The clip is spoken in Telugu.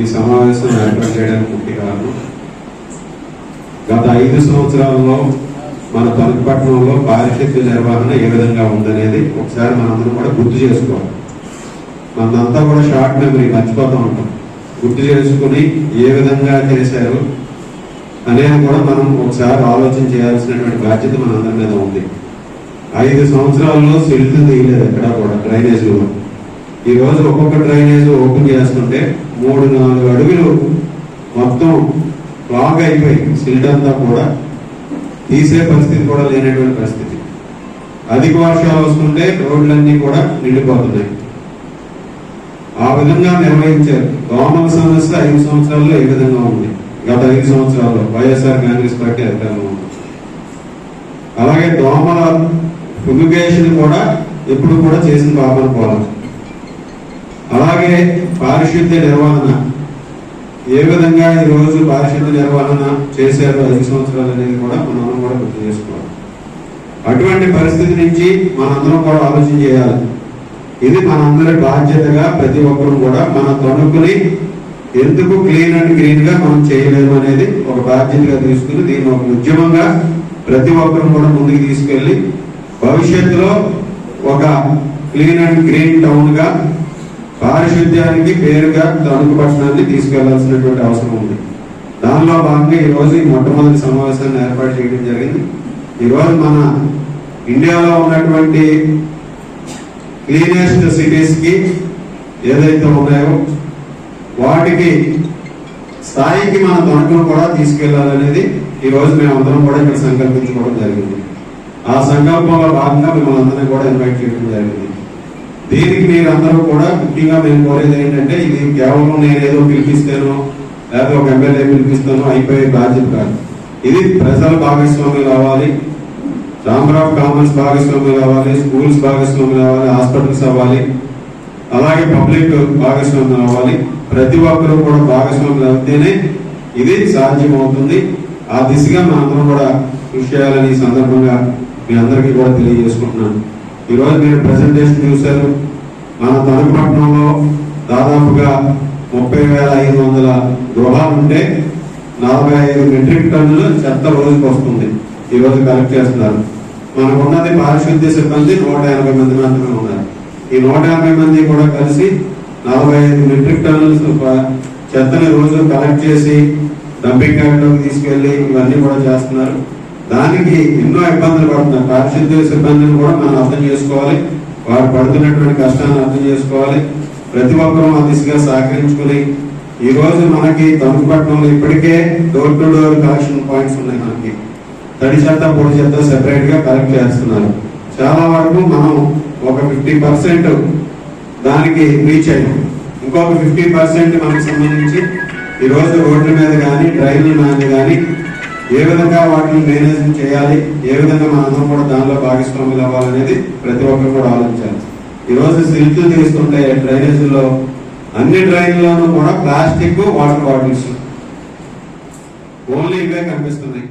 ఈ సమావేశం ఏర్పాటు చేయడానికి ముఖ్య కారణం గత ఐదు సంవత్సరాల్లో మన తణుకుపట్నంలో పారిశుద్ధ్య నిర్వహణ ఏ విధంగా ఉందనేది ఒకసారి మనందరం కూడా గుర్తు చేసుకోవాలి. మనంతా కూడా షార్ట్ మెమరీ మర్చిపోతూ ఉంటాం గుర్తు చేసుకుని ఏ విధంగా చేశారు అనేది కూడా మనం ఒకసారి ఆలోచన చేయాల్సినటువంటి బాధ్యత మనందరి మీద ఉంది. ఐదు సంవత్సరాల్లో సెల్లు తీయలేదు ఎక్కడా కూడా డ్రైనేజీలో ఈ రోజు ఒక్కొక్క డ్రైనేజ్ ఓపెన్ చేస్తుంటే మూడు నాలుగు అడుగులు మొత్తం బ్లాక్ అయిపోయి సిల్ట్ అంతా కూడా తీసే పరిస్థితి కూడా లేనటువంటి పరిస్థితి. అధిక వర్షాలు వస్తుంటే రోడ్లన్నీ కూడా నిండిపోతున్నాయి. ఆ విధంగా నిర్వహించారు. దోమల సమస్య ఐదు సంవత్సరాల్లో ఏ విధంగా ఉంది. గత ఐదు సంవత్సరాల్లో వైఎస్ఆర్ కాంగ్రెస్ పార్టీ అధికారంలో ఉంది. అలాగే దోమల ఫుమిగేషన్ కూడా ఎప్పుడు కూడా చేసిన పాపన పోవాలి అలాగే పారిశుద్ధ్య నిర్వహణ. ఏ విధంగా ఈ రోజు పారిశుద్ధ్య నిర్వహణ చేశారు ఐదు సంవత్సరాలు అనేది కూడా మనం కూడా గుర్తు చేసుకోవాలి. అటువంటి పరిస్థితి నుంచి మనందరం కూడా ఆలోచన చేయాలి. ఇది మనందరి బాధ్యతగా ప్రతి ఒక్కరూ కూడా మన తణుకుని ఎందుకు క్లీన్ అండ్ గ్రీన్గా మనం చేయలేము అనేది ఒక బాధ్యతగా తీసుకుని దీన్ని ఒక ఉద్యమంగా ప్రతి ఒక్కరూ కూడా ముందుకు తీసుకెళ్ళి భవిష్యత్తులో ఒక క్లీన్ అండ్ గ్రీన్ టౌన్గా పారిశుద్ధ్యానికి పేరుగా తణుకు పట్టణాన్ని తీసుకెళ్ళాల్సినటువంటి అవసరం ఉంది. దానిలో భాగంగా ఈ రోజు ఈ మొట్టమొదటి సమావేశాన్ని ఏర్పాటు చేయడం జరిగింది. ఈ రోజు మన ఇండియాలో ఉన్నటువంటి క్లీనెస్ట్ సిటీస్కి ఏదైతే ఉన్నాయో వాటికి స్థాయికి మన తణుకును కూడా తీసుకెళ్ళాలనేది ఈరోజు మేమందరం మేము అందరం కూడా ఇక్కడ సంకల్పించుకోవడం జరిగింది. ఆ సంకల్పంలో భాగంగా మిమ్మల్ని అందరినీ కూడా ఇన్వైట్ చేయడం జరిగింది. దీనికి అందరూ కూడా ముఖ్యంగా మేము కోరేది ఏంటంటే ఇది కేవలం నేను ఏదో పిలిపిస్తాను లేకపోతే ఒక ఎమ్మెల్యే పిలిపిస్తాను అయిపోయే బాధ్యత కాదు. ఇది ప్రజల భాగస్వామ్యం కావాలి ఛాంబర్ ఆఫ్ కామర్స్ భాగస్వామ్యం కావాలి స్కూల్స్ భాగస్వామ్యం కావాలి హాస్పిటల్స్ అవ్వాలి అలాగే పబ్లిక్ భాగస్వామ్యం అవ్వాలి. ప్రతి ఒక్కరూ కూడా భాగస్వామ్యం అవుతేనే ఇది సాధ్యమవుతుంది. ఆ దిశగా మనందరం కూడా కృషి చేయాలని ఈ సందర్భంగా మీ అందరికీ కూడా తెలియజేసుకుంటున్నాను. ఈరోజు నేను ప్రజెంటేషన్ చూశాను చూశారు. మన తణుకుపట్నంలో దాదాపుగా ముప్పై వేల ఐదు వందల గృహాలు ఉంటే నలభై ఐదు మెట్రిక్ టన్నులు చెత్త రోజుకి వస్తుంది ఈ రోజు కలెక్ట్ చేస్తున్నారు. మనకు ఉన్నది పారిశుద్ధ్య సిబ్బంది నూట ఎనభై మంది మాత్రమే ఉన్నారు. ఈ నూట ఎనభై మంది కూడా కలిసి నలభై ఐదు మెట్రిక్ టన్నులు చెత్తని రోజు కలెక్ట్ చేసి డంపింగ్ యార్డ్లోకి తీసుకెళ్ళి ఇవన్నీ కూడా చేస్తున్నారు. దానికి ఎన్నో ఇబ్బందులు పడుతున్నారు పారిశుద్ధ్య సిబ్బందిని కూడా మనం అర్థం చేసుకోవాలి. వారు పడుతున్నటువంటి కష్టాన్ని అర్థం చేసుకోవాలి. ప్రతి ఒక్కరూ ఆ దిశగా సహకరించుకుని ఈ రోజు మనకి తణుకుపట్నంలో ఇప్పటికే door to door collection points ఉన్నాయి మనకి. తడి చెత్త పొడి చెత్త సెపరేట్గా కలెక్ట్ చేస్తున్నారు. చాలా వరకు మనం ఒక ఫిఫ్టీ పర్సెంట్ దానికి రీచ్ అయ్యాం. ఇంకొక ఫిఫ్టీ పర్సెంట్ మనకు సంబంధించి ఈరోజు రోడ్ల మీద కానీ డ్రైన్ల మీద కానీ ఏ విధంగా వాటిని మేనేజ్ చేయాలి ఏ విధంగా మనందరం కూడా దానిలో భాగస్వాములు అవ్వాలనేది ప్రతి ఒక్కరు కూడా ఆలోచించాలి. ఈరోజు రోజు సిల్క్ తీసుకుంటే డ్రైనేజీలో అన్ని డ్రైన్లోనూ కూడా ప్లాస్టిక్ వాటర్ బాటిల్స్. ఓన్లీ ఇవే కనిపిస్తున్నాయి.